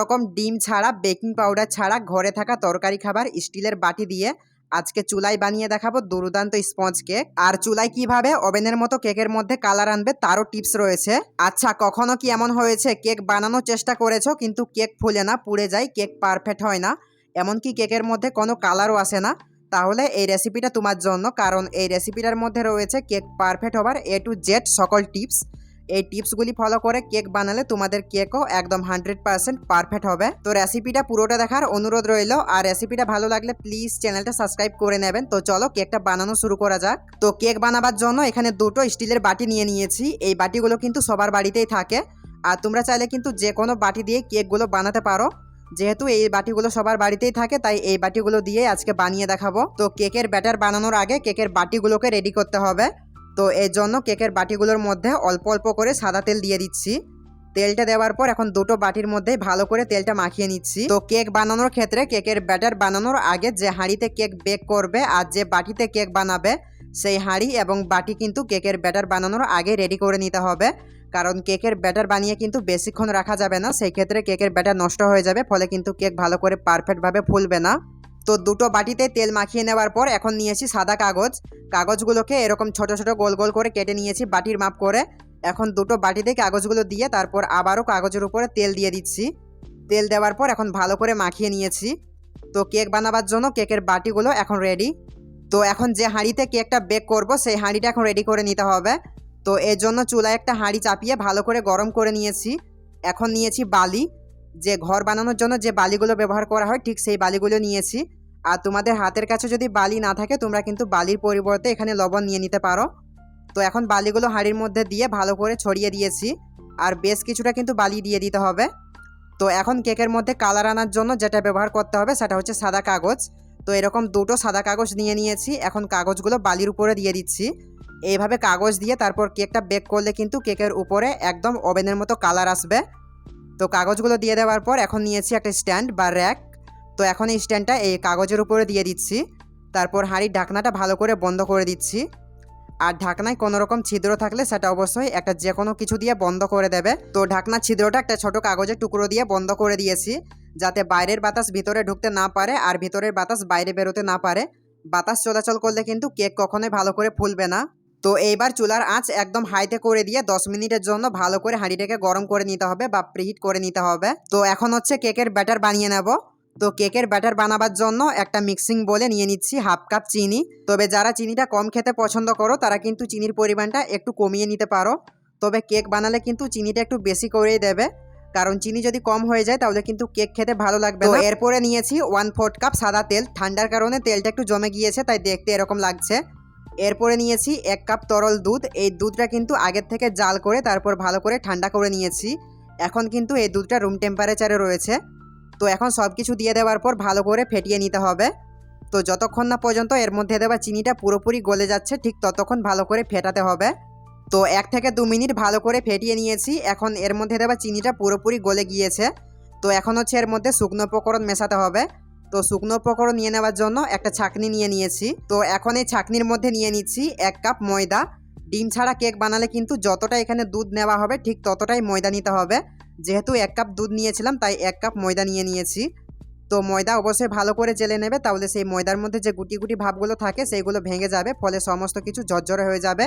রকম ডিম ছাড়া, বেকিং পাউডার ছাড়া ঘরে থাকা তরকারি খাবার স্টিলের বাটি দিয়ে আজকে চুলায় বানিয়ে দেখাবো দুর্দান্ত স্পঞ্জ কেক। আর চুলায় কীভাবে? ওভেনের মতো কেকের মধ্যে কালার আনবে তারও টিপস রয়েছে। আচ্ছা কখনো কি এমন হয়েছে কেক বানানোর চেষ্টা করেছ কিন্তু কেক ফুলে না, পুড়ে যায়, কেক পারফেক্ট হয় না? এমনকি কেকের মধ্যে কোনো কালারও আসে না। তাহলে এই রেসিপিটা তোমার জন্য, কারণ এই রেসিপিটার মধ্যে রয়েছে কেক পারফেক্ট হবার এ টু জেড সকল টিপস। এই টিপসগুলি ফলো করে কেক বানালে তোমাদের কেকও একদম হান্ড্রেড পার্সেন্ট পারফেক্ট হবে। তো রেসিপিটা পুরোটা দেখার অনুরোধ রইল। আর রেসিপিটা ভালো লাগলে প্লিজ চ্যানেলটা সাবস্ক্রাইব করে নেবেন। তো চলো কেকটা বানানো শুরু করা যাক। তো কেক বানাবার জন্য এখানে দুটো স্টিলের বাটি নিয়ে নিয়েছি। এই বাটিগুলো কিন্তু সবার বাড়িতেই থাকে। আর তোমরা চাইলে কিন্তু যে কোনো বাটি দিয়ে কেকগুলো বানাতে পারো। যেহেতু এই বাটিগুলো সবার বাড়িতেই থাকে, তাই এই বাটিগুলো দিয়ে আজকে বানিয়ে দেখাবো। তো কেকের ব্যাটার বানানোর আগে কেকের বাটিগুলোকে রেডি করতে হবে। তো এর জন্য কেকের বাটিগুলোর মধ্যে অল্প অল্প করে সাদা তেল দিয়ে দিচ্ছি। তেলটা দেওয়ার পর এখন দুটো বাটির মধ্যে ভালো করে তেলটা মাখিয়ে নিচ্ছি। তো কেক বানানোর ক্ষেত্রে কেকের ব্যাটার বানানোর আগে যে হাঁড়িতে কেক বেক করবে আর যে বাটিতে কেক বানাবে, সেই হাঁড়ি এবং বাটি কিন্তু কেকের ব্যাটার বানানোর আগে রেডি করে নিতে হবে। কারণ কেকের ব্যাটার বানিয়ে কিন্তু বেশিক্ষণ রাখা যাবে না, সেই ক্ষেত্রে কেকের ব্যাটার নষ্ট হয়ে যাবে, ফলে কিন্তু কেক ভালো করে পারফেক্টভাবে ফুলবে না। তো দুটো বাটিতে তেল মাখিয়ে নেওয়ার পর এখন নিয়েছি সাদা কাগজ। কাগজগুলোকে এরকম ছোট ছোট গোল গোল করে কেটে নিয়েছি বাটির মাপ করে। এখন দুটো বাটিতে কাগজগুলো দিয়ে তারপর আবারও কাগজের উপরে তেল দিয়ে দিচ্ছি। তেল দেওয়ার পর এখন ভালো করে মাখিয়ে নিয়েছি। তো কেক বানাবার জন্য কেকের বাটিগুলো এখন রেডি তো এখন যে হাঁড়িতে কেকটা বেক করব, সেই হাঁড়িটা এখন রেডি করে নিতে হবে। তো এর জন্য চুলায় একটা হাঁড়ি চাপিয়ে ভালো করে গরম করে নিয়েছি। এখন নিয়েছি বালি। যে ঘর বানানোর জন্য যে বালিগুলো ব্যবহার করা হয়, ঠিক সেই বালিগুলো নিয়েছি। আর তোমাদের হাতের কাছে যদি বালি না থাকে, তোমরা কিন্তু বালির পরিবর্তে এখানে লবণ নিয়ে নিতে পারো। তো এখন বালিগুলো হাঁড়ির মধ্যে দিয়ে ভালো করে ছড়িয়ে দিয়েছি। আর বেশ কিছুটা কিন্তু বালি দিয়ে দিতে হবে। তো এখন কেকের মধ্যে কালার আনার জন্য যেটা ব্যবহার করতে হবে সেটা হচ্ছে সাদা কাগজ। তো এরকম দুটো সাদা কাগজ নিয়ে নিয়েছি। এখন কাগজগুলো বালির উপরে দিয়ে দিচ্ছি। এইভাবে কাগজ দিয়ে তারপর কেকটা বেক করলে কিন্তু কেকের উপরে একদম ওভেনের মতো কালার আসবে। তো কাগজগুলো দিয়ে দেওয়ার পর এখন নিয়েছি একটা স্ট্যান্ড বা র্যাক। তো এখন এই স্ট্যান্ডটা এই কাগজের উপরে দিয়ে দিচ্ছি। তারপর হাঁড়ির ঢাকনাটা ভালো করে বন্ধ করে দিচ্ছি। আর ঢাকনায় কোনো রকম ছিদ্র থাকলে সেটা অবশ্যই একটা যে কোনো কিছু দিয়ে বন্ধ করে দেবে। তো ঢাকনার ছিদ্রটা একটা ছোট কাগজের টুকরো দিয়ে বন্ধ করে দিয়েছি, যাতে বাইরের বাতাস ভিতরে ঢুকতে না পারে আর ভিতরের বাতাস বাইরে বেরোতে না পারে। বাতাস চলাচল করলে কিন্তু কেক কখনোই ভালো করে ফুলবে না। তো এইবার চুলার আঁচ একদম হাইতে করে দিয়ে দশ মিনিটের জন্য ভালো করে হাঁড়িটাকে গরম করে নিতে হবে বা প্রিহিট করে নিতে হবে। তো এখন হচ্ছে কেকের ব্যাটার বানিয়ে নেব। তো কেকের ব্যাটার বানাবার জন্য একটা মিক্সিং বলে নিয়ে নিচ্ছি হাফ কাপ চিনি। তবে যারা চিনিটা কম খেতে পছন্দ করো তারা কিন্তু চিনির পরিমাণটা একটু কমিয়ে নিতে পারো। তবে কেক বানালে কিন্তু চিনিটা একটু বেশি করেই দেবে। কারণ চিনি যদি কম হয়ে যায় তাহলে কিন্তু কেক খেতে ভালো লাগবে তো এরপরে নিয়েছি ওয়ান ফোর্থ কাপ সাদা তেল। ঠান্ডার কারণে তেলটা একটু জমে গিয়েছে তাই দেখতে এরকম লাগছে। এরপরে নিয়েছি এক কাপ তরল দুধ। এই দুধটা কিন্তু আগের থেকে জাল করে তারপর ভালো করে ঠান্ডা করে নিয়েছি। এখন কিন্তু এই দুধটা রুম টেম্পারেচারে রয়েছে। তো এখন সব কিছু দিয়ে দেওয়ার পর ভালো করে ফেটিয়ে নিতে হবে। তো যতক্ষণ না পর্যন্ত এর মধ্যে দেওয়া চিনিটা পুরোপুরি গলে যাচ্ছে, ঠিক ততক্ষণ ভালো করে ফেটাতে হবে। তো এক থেকে দু মিনিট ভালো করে ফেটিয়ে নিয়েছি, এখন এর মধ্যে দেওয়া চিনিটা পুরোপুরি গলে গিয়েছে। তো এখন হচ্ছে এর মধ্যে শুকনো উপকরণ মেশাতে হবে। তো শুকনো উপকরণ নিয়ে নেওয়ার জন্য একটা ছাকনি নিয়ে নিয়েছি। তো এখন এই ছাকনির মধ্যে নিয়ে নিচ্ছি এক কাপ ময়দা। ডিম ছাড়া কেক বানালে কিন্তু যতটা এখানে দুধ নেওয়া হবে, ঠিক ততটাই ময়দা নিতে হবে। যেহেতু এক কাপ দুধ নিয়েছিলাম, তাই এক কাপ ময়দা নিয়ে নিয়েছি। তো ময়দা অবশ্যই ভালো করে জেলে নেবে, তাহলে সেই ময়দার মধ্যে যে গুটি গুটি ভাবগুলো থাকে, সেইগুলো ভেঙে যাবে, ফলে সমস্ত কিছু ঝরঝরে হয়ে যাবে,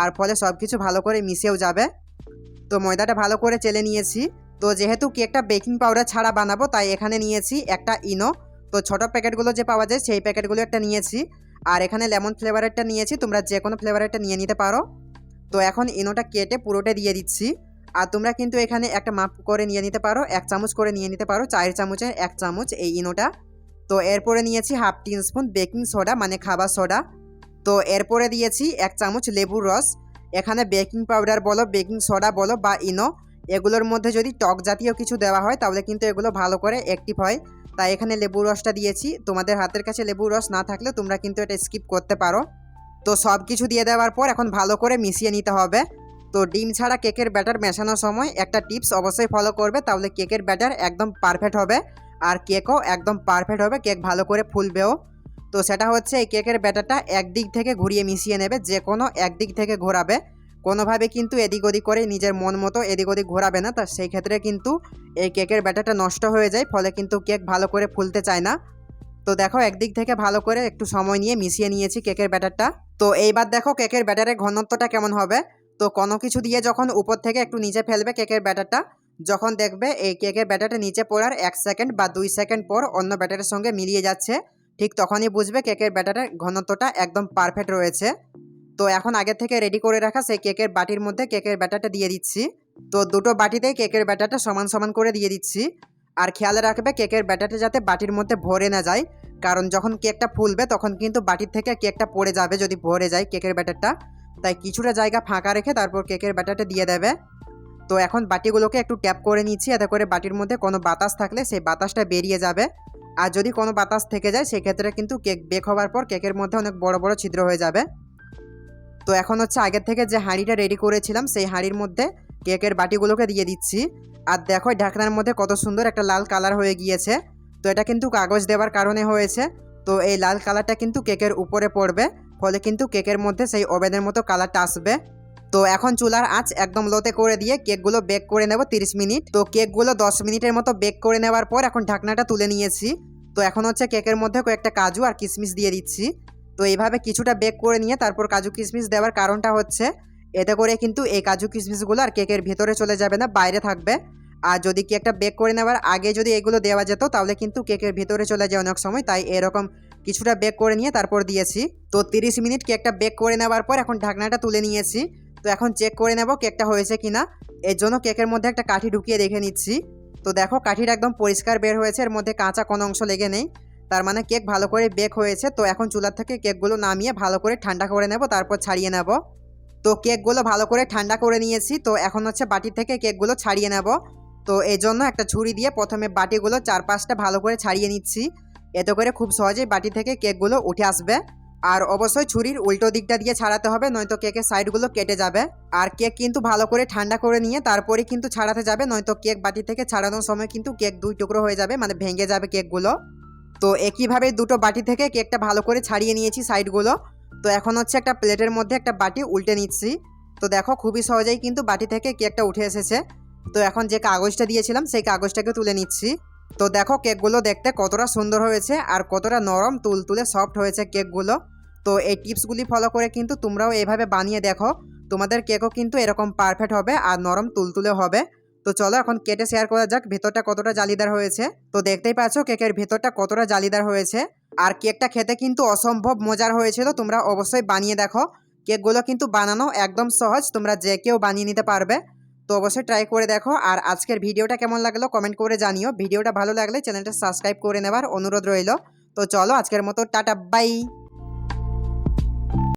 আর ফলে সব কিছু ভালো করে মিশেও যাবে। তো ময়দাটা ভালো করে চেলে নিয়েছি। তো যেহেতু কেকটা বেকিং পাউডার ছাড়া বানাবো, তাই এখানে নিয়েছি একটা ইনো। তো ছোটো প্যাকেটগুলো যে পাওয়া যায়, সেই প্যাকেটগুলো একটা নিয়েছি। আর এখানে লেমন ফ্লেভারেরটা নিয়েছি, তোমরা যে কোনো ফ্লেভারেরটা নিয়ে নিতে পারো। তো এখন ইনোটা কেটে পুরোটা দিয়ে দিচ্ছি। আর তোমরা কিন্তু এখানে একটা মাপ করে নিয়ে নিতে পারো, এক চামচ করে নিয়ে নিতে পারো চায়ের চামচের এক চামচ এই ইনোটা। তো এরপরে নিয়েছি half teaspoon baking soda মানে খাবার সোডা। তো এরপরে দিয়েছি এক চামচ লেবুর রস। এখানে বেকিং পাউডার বলো, বেকিং সোডা বলো বা ইনো, এগুলোর মধ্যে যদি টক জাতীয় কিছু দেওয়া হয়, তাহলে কিন্তু এগুলো ভালো করে অ্যাক্টিভ হয়। তাই এখানে লেবুর রসটা দিয়েছি। তোমাদের হাতের কাছে লেবুর রস না থাকলে তোমরা কিন্তু এটা স্কিপ করতে পারো। তো সব কিছু দিয়ে দেওয়ার পর এখন ভালো করে মিশিয়ে নিতে হবে। তো ডিম ছাড়া কেকের ব্যাটার মেশানোর সময় একটা টিপস অবশ্যই ফলো করবে, তাহলে কেকের ব্যাটার একদম পারফেক্ট হবে আর কেকও একদম পারফেক্ট হবে, কেক ভালো করে ফুলবেও। তো সেটা হচ্ছে এই কেকের ব্যাটারটা একদিক থেকে ঘুরিয়ে মিশিয়ে নেবে, যে কোনো একদিক থেকে ঘোরাবে। কোনোভাবে কিন্তু এদিক ওদিক করে নিজের মন মতো এদিক ওদিক ঘোরাবে না, তা সেই ক্ষেত্রে কিন্তু এই কেকের ব্যাটারটা নষ্ট হয়ে যায়, ফলে কিন্তু কেক ভালো করে ফুলতে চায় না। তো দেখো একদিক থেকে ভালো করে একটু সময় নিয়ে মিশিয়ে নিয়েছি কেকের ব্যাটারটা। তো এইবার দেখো কেকের ব্যাটারের ঘনত্বটা কেমন হবে। তো কোনো কিছু দিয়ে যখন উপর থেকে একটু নিচে ফেলবে কেকের ব্যাটারটা, যখন দেখবে এই কেকের ব্যাটারটা নিচে পড়ার এক সেকেন্ড বা দুই সেকেন্ড পর অন্য ব্যাটারের সঙ্গে মিলিয়ে যাচ্ছে, ঠিক তখনই বুঝবে কেকের ব্যাটারের ঘনত্বটা একদম পারফেক্ট রয়েছে। তো এখন আগে থেকে রেডি করে রাখা সেই কেকের বাটির মধ্যে কেকের ব্যাটারটা দিয়ে দিচ্ছি। তো দুটো বাটিতেই কেকের ব্যাটারটা সমান সমান করে দিয়ে দিচ্ছি। আর খেয়াল রাখবে কেকের ব্যাটারটা যাতে বাটির মধ্যে ভরে না যায়, কারণ যখন কেকটা ফুলবে তখন কিন্তু বাটির থেকে কেকটা পড়ে যাবে যদি ভরে যায় কেকের ব্যাটারটা। তাই কিছুটা জায়গা ফাঁকা রেখে তারপর কেকের ব্যাটারটা দিয়ে দেবে। তো এখন বাটিগুলোকে একটু ট্যাপ করে নিচ্ছি, এতে করে বাটির মধ্যে কোনো বাতাস থাকলে সেই বাতাসটা বেরিয়ে যাবে। আর যদি কোনো বাতাস থেকে যায়, সেক্ষেত্রে কিন্তু কেক বেক হওয়ার পর কেকের মধ্যে অনেক বড় বড় ছিদ্র হয়ে যাবে। তো এখন হচ্ছে আগের থেকে যে হাঁড়িটা রেডি করেছিলাম, সেই হাঁড়ির মধ্যে কেকের বাটিগুলোকে দিয়ে দিচ্ছি। আর দেখো ঢাকনার মধ্যে কত সুন্দর একটা লাল কালার হয়ে গিয়েছে। তো এটা কিন্তু কাগজ দেওয়ার কারণে হয়েছে। তো এই লাল কালারটা কিন্তু কেকের উপরে পড়বে, ফলে কিন্তু কেকের মধ্যে সেই ওভেনের মতো কালারটা আসবে। তো এখন চুলার আঁচ একদম লোতে করে দিয়ে কেকগুলো বেক করে নেব তিরিশ মিনিট। তো কেকগুলো দশ মিনিটের মতো বেক করে নেওয়ার পর এখন ঢাকনাটা তুলে নিয়েছি। তো এখন হচ্ছে কেকের মধ্যে কয়েকটা কাজু আর কিশমিশ দিয়ে দিচ্ছি। তো এইভাবে কিছুটা বেক করে নিয়ে তারপর কাজু কিশমিশ দেওয়ার কারণটা হচ্ছে, এতে করে কিন্তু এই কাজু কিশমিশগুলো আর কেকের ভেতরে চলে যাবে না, বাইরে থাকবে। আর যদি কেকটা বেক করে নেওয়ার আগে যদি এগুলো দেওয়া যেত, তাহলে কিন্তু কেকের ভিতরে চলে যায় অনেক সময়। তাই এরকম কিছুটা বেক করে নিয়ে তারপর দিয়েছি। তো তিরিশ মিনিট কেকটা বেক করে নেওয়ার পর এখন ঢাকনাটা তুলে নিয়েছি। তো এখন চেক করে নেব কেকটা হয়েছে কি না এর জন্য কেকের মধ্যে একটা কাঠি ঢুকিয়ে দেখে নিচ্ছি। তো দেখো, কাঠিটা একদম পরিষ্কার বের হয়েছে। এর মধ্যে কাঁচা কোনো অংশ লেগে নেই। তার মানে কেক ভালো করে বেক হয়েছে। তো এখন চুলার থেকে কেকগুলো নামিয়ে ভালো করে ঠান্ডা করে নেব, তারপর ছাড়িয়ে নেব। তো কেকগুলো ভালো করে ঠান্ডা করে নিয়েছি। তো এখন হচ্ছে বাটি থেকে কেকগুলো ছাড়িয়ে নেব। তো এই জন্য একটা ছুরি দিয়ে প্রথমে বাটিগুলো চার পাঁচটা ভালো করে ছাড়িয়ে নিচ্ছি। এতে করে খুব সহজেই বাটি থেকে কেকগুলো উঠে আসবে। আর অবশ্যই ছুরির উল্টো দিকটা দিয়ে ছাড়াতে হবে, নয়তো কেকের সাইডগুলো কেটে যাবে। আর কেক কিন্তু ভালো করে ঠান্ডা করে নিয়ে তারপরে কিন্তু ছাড়াতে যাবে, নয়তো কেক বাটি থেকে ছাড়ানোর সময় কিন্তু কেক দুই টুকরো হয়ে যাবে মানে ভেঙে যাবে কেকগুলো। তো একইভাবে দুটো বাটি থেকে কেকটা ভালো করে ছাড়িয়ে নিয়েছি সাইডগুলো। তো এখন হচ্ছে একটা প্লেটের মধ্যে একটা বাটি উল্টে নিচ্ছি। তো দেখো খুবই সহজেই কিন্তু বাটি থেকে কেকটা উঠে এসেছে। তো এখন যে কাগজটা দিয়েছিলাম, সেই কাগজটাকে তুলে নিচ্ছি। তো দেখো কেকগুলো দেখতে কতটা সুন্দর হয়েছে আর কতটা নরম, তুলতুলে সফট হয়েছে কেকগুলো। তো এই টিপসগুলি ফলো করে কিন্তু তোমরাও এভাবে বানিয়ে দেখো। তোমাদের কেকও কিন্তু এরকম পারফেক্ট হবে আর নরম, তুলতুলে হবে। তো চলো এখন কেটে শেয়ার করা যাক ভেতরটা কতটা জালিদার হয়েছে। তো দেখতেই পাচ্ছ কেকের ভেতরটা কতটা জালিদার হয়েছে। আর কেকটা খেতে কিন্তু অসম্ভব মজার হয়েছিল, তোমরা অবশ্যই বানিয়ে দেখো। কেকগুলো কিন্তু বানানো একদম সহজ, তোমরা যে কেউ বানিয়ে নিতে পারবে। তো অবশ্যই ট্রাই করে দেখো। আর আজকের ভিডিওটা কেমন লাগল কমেন্ট করে জানিও। ভিডিওটা ভালো লাগলে চ্যানেলটা সাবস্ক্রাইব করে নেবার অনুরোধ রইল। তো চলো আজকের মতো, টাটা বাই